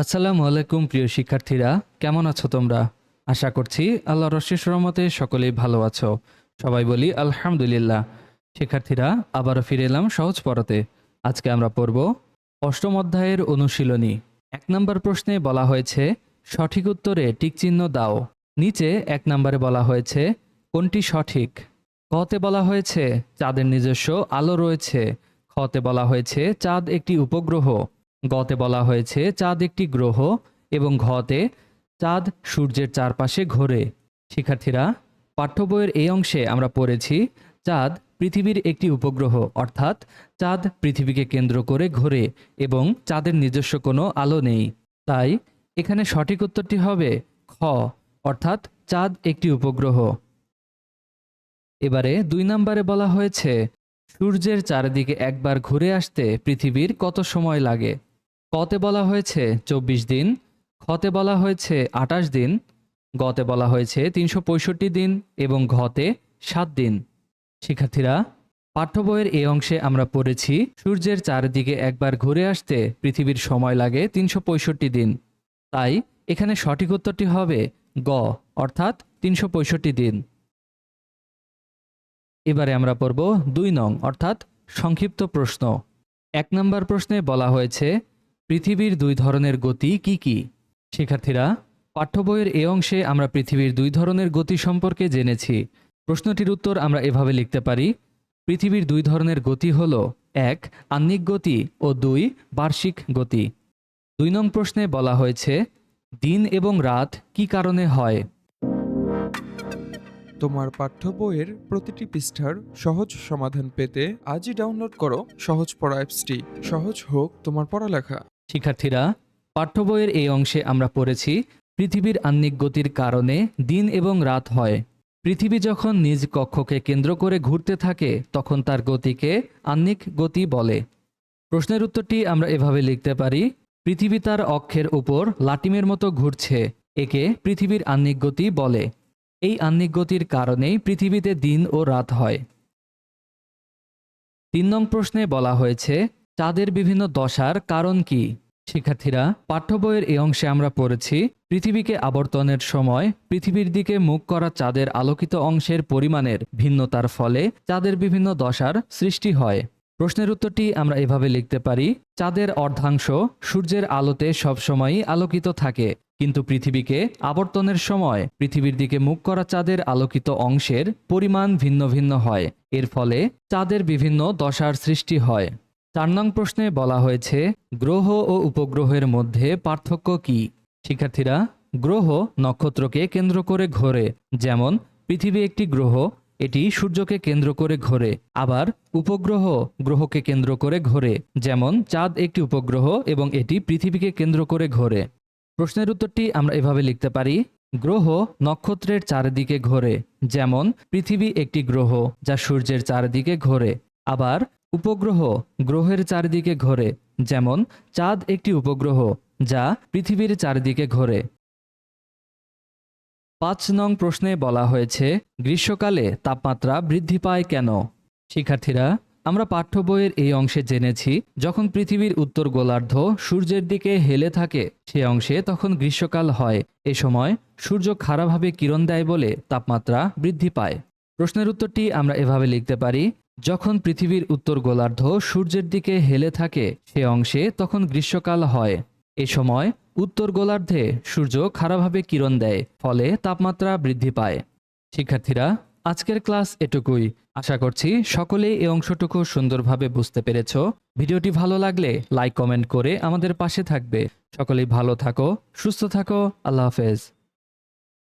আসসালামু আলাইকুম, প্রিয় শিক্ষার্থীরা। কেমন আছো তোমরা? আশা করছি আল্লাহ রশিস রহমতে সকলেই ভালো আছো। সবাই বলি আলহামদুলিল্লাহ। শিক্ষার্থীরা, আবারও ফিরে এলাম সহজ পড়াতে। আজকে আমরা পড়ব অষ্টম অধ্যায়ের অনুশীলনী। এক নম্বর প্রশ্নে বলা হয়েছে, সঠিক উত্তরে টিকচিহ্ন দাও। নিচে এক নম্বরে বলা হয়েছে, কোনটি সঠিক? কতে বলা হয়েছে, চাঁদের নিজস্ব আলো রয়েছে। খতে বলা হয়েছে, চাঁদ একটি উপগ্রহ। গতে বলা হয়েছে, চাঁদ একটি গ্রহ এবং ঘতে চাঁদ সূর্যের চারপাশে ঘোরে। শিক্ষার্থীরা, পাঠ্য বইয়ের এই অংশে আমরা পড়েছি, চাঁদ পৃথিবীর একটি উপগ্রহ, অর্থাৎ চাঁদ পৃথিবীকে কেন্দ্র করে ঘোরে এবং চাঁদের নিজস্ব কোনো আলো নেই। তাই এখানে সঠিক উত্তরটি হবে খ, অর্থাৎ চাঁদ একটি উপগ্রহ। এবারে দুই নম্বরে বলা হয়েছে, সূর্যের চারিদিকে একবার ঘুরে আসতে পৃথিবীর কত সময় লাগে? কতে বলা হয়েছে চব্বিশ দিন, খতে বলা হয়েছে আটাশ দিন, গতে বলা হয়েছে তিনশো পঁয়ষট্টি দিন এবং ঘতে সাত দিন। শিক্ষার্থীরা, পাঠ্য বইয়ের এই অংশে আমরা পড়েছি, সূর্যের চারিদিকে একবার ঘুরে আসতে পৃথিবীর সময় লাগে তিনশো পঁয়ষট্টি দিন। তাই এখানে সঠিক উত্তরটি হবে গ, অর্থাৎ তিনশো পঁয়ষট্টি দিন। এবারে আমরা পড়ব দুই নং, অর্থাৎ সংক্ষিপ্ত প্রশ্ন। এক নম্বর প্রশ্নে বলা হয়েছে পৃথিবীর দুই ধরনের গতি কি কি? শিক্ষার্থীরা পাঠ্য বইয়ের এ অংশে আমরা পৃথিবীর দুই ধরনের গতি সম্পর্কে জেনেছি। প্রশ্নটির উত্তর আমরা এভাবে লিখতে পারি। পৃথিবীর দুই ধরনের গতি হল, এক, আহ্নিক গতি ও দুই, বার্ষিক গতি। দুই নং প্রশ্নে বলা হয়েছে, দিন এবং রাত কি কারণে হয়? তোমার পাঠ্য বইয়ের প্রতিটি পৃষ্ঠার সহজ সমাধান পেতে আজই ডাউনলোড করো সহজ পড়া অ্যাপসটি। সহজ হোক তোমার পড়ালেখা। শিক্ষার্থীরা, পাঠ্য বইয়ের এই অংশে আমরা পড়েছি পৃথিবীর আহ্নিক গতির কারণে দিন এবং রাত হয়। পৃথিবী যখন নিজ কক্ষকে কেন্দ্র করে ঘুরতে থাকে, তখন তার গতিকে আহ্নিক গতি বলে। প্রশ্নের উত্তরটি আমরা এভাবে লিখতে পারি, পৃথিবী তার অক্ষের উপর লাটিমের মতো ঘুরছে, একে পৃথিবীর আহ্নিক গতি বলে। এই আহ্নিক গতির কারণেই পৃথিবীতে দিন ও রাত হয়। তিন নং প্রশ্নে বলা হয়েছে চাঁদের বিভিন্ন দশার কারণ কি? শিক্ষার্থীরা, পাঠ্য বইয়ের এই অংশে আমরা পড়েছি, পৃথিবীকে আবর্তনের সময়, পৃথিবীর দিকে মুখ করা চাঁদের আলোকিত অংশের পরিমাণের ভিন্নতার ফলে চাঁদের বিভিন্ন দশার সৃষ্টি হয়। প্রশ্নের উত্তরটি আমরা এভাবে লিখতে পারি, চাঁদের অর্ধাংশ সূর্যের আলোতে সবসময়ই আলোকিত থাকে, কিন্তু পৃথিবীকে আবর্তনের সময়, পৃথিবীর দিকে মুখ করা চাঁদের আলোকিত অংশের পরিমাণ ভিন্ন ভিন্ন হয়, এর ফলে চাঁদের বিভিন্ন দশার সৃষ্টি হয়। চার নং প্রশ্নে বলা হয়েছে, গ্রহ ও উপগ্রহের মধ্যে পার্থক্য কি? শিক্ষার্থীরা, গ্রহ নক্ষত্রকে কেন্দ্র করে ঘোরে, যেমন পৃথিবী একটি গ্রহ, এটি সূর্যকে কেন্দ্র করে ঘোরে, আবার উপগ্রহ গ্রহকে কেন্দ্র করে ঘোরে, যেমন চাঁদ একটি উপগ্রহ এবং এটি পৃথিবীকে কেন্দ্র করে ঘোরে। প্রশ্নের উত্তরটি আমরা এভাবে লিখতে পারি, গ্রহ নক্ষত্রের চারিদিকে ঘোরে, যেমন পৃথিবী একটি গ্রহ যা সূর্যের চারিদিকে ঘোরে, আবার উপগ্রহ গ্রহের চারিদিকে ঘোরে, যেমন চাঁদ একটি উপগ্রহ যা পৃথিবীর চারিদিকে ঘোরে। পাঁচ নং প্রশ্নে বলা হয়েছে, গ্রীষ্মকালে তাপমাত্রা বৃদ্ধি পায় কেন? শিক্ষার্থীরা, আমরা পাঠ্য বইয়ের এই অংশে জেনেছি, যখন পৃথিবীর উত্তর গোলার্ধ সূর্যের দিকে হেলে থাকে, সে অংশে তখন গ্রীষ্মকাল হয়, এ সময় সূর্য খারাপভাবে কিরণ দেয় বলে তাপমাত্রা বৃদ্ধি পায়। প্রশ্নের উত্তরটি আমরা এভাবে লিখতে পারি যখন পৃথিবীর উত্তর গোলার্ধ সূর্যের দিকে হেলে থাকে সে অংশে তখন গ্রীষ্মকাল হয়। এ সময় উত্তর গোলার্ধে সূর্য খারাপভাবে কিরণ দেয়, ফলে তাপমাত্রা বৃদ্ধি পায়। শিক্ষার্থীরা, আজকের ক্লাস এটুকুই। আশা করছি সকলেই এই অংশটুকু সুন্দরভাবে বুঝতে পেরেছ। ভিডিওটি ভালো লাগলে লাইক, কমেন্ট করে আমাদের পাশে থাকবে। সকলেই ভালো থাকো, সুস্থ থাকো, আল্লাহ হাফেজ।